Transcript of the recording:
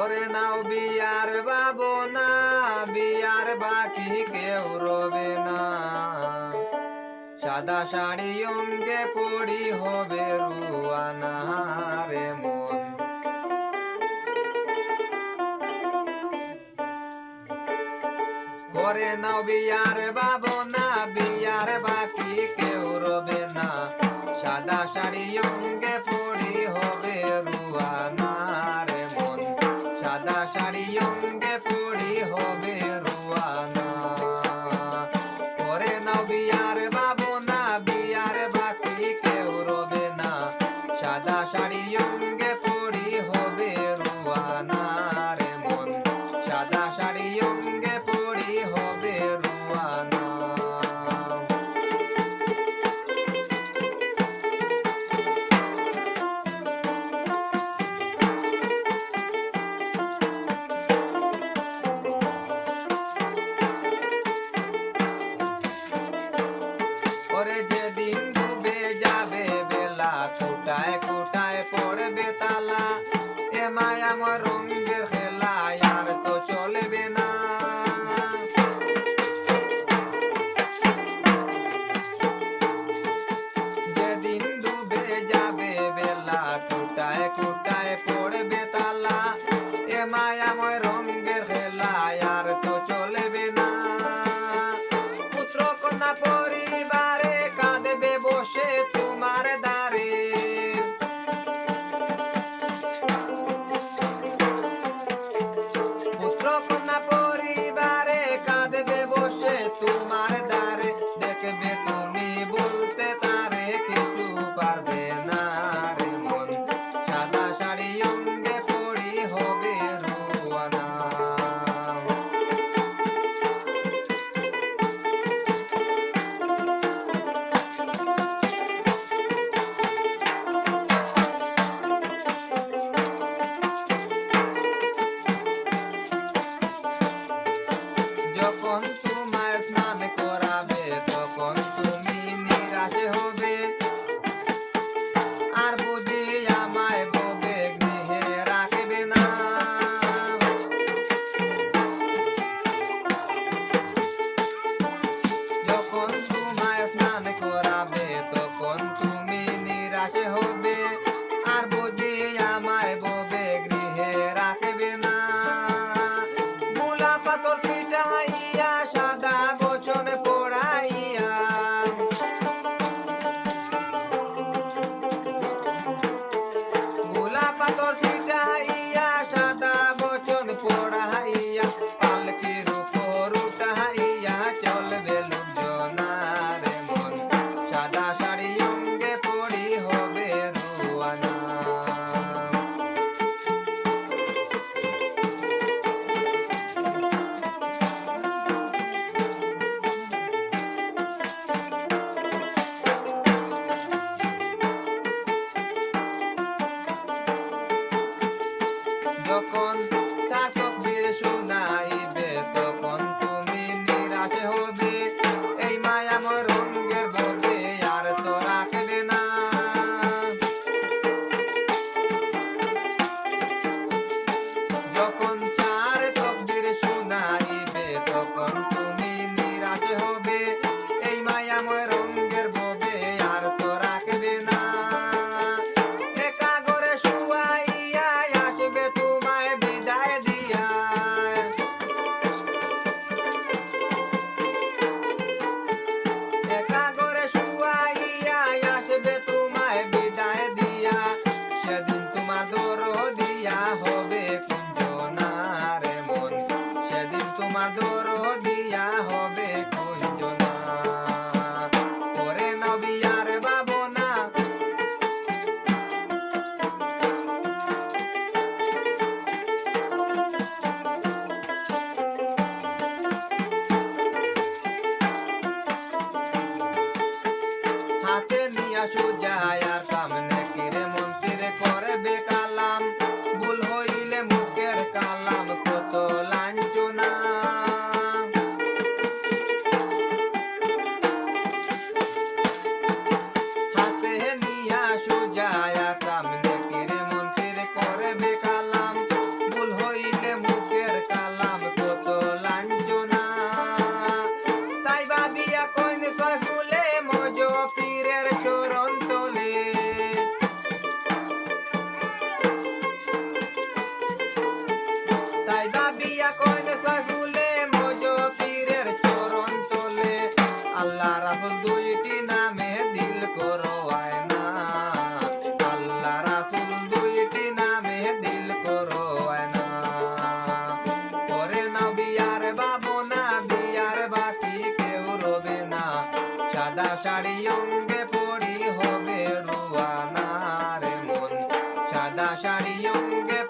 করে নাও বিয়ার বাবো না, বিয়ার বাকি কেউ রবে না। সাদা শাড়ি অঙ্গে পড়ি হবে রুয়ানা রে মন। করে নাও বিয়ার বাবো না vamos a শোনাই I Ajudar a আল্লাহ রাসুল দুইটি নামে দিল করো আয়না। আল্লাহ রাসুল দুইটি নামে দিল করো আয়না। পরে না বিয়ার বাবু না বিয়ার বাতি কেউ রবে না। সাদা শাড়ি অঙ্গে পড়ি হবে রুয়ানা রে মন। সাদা শাড়ি অঙ্গে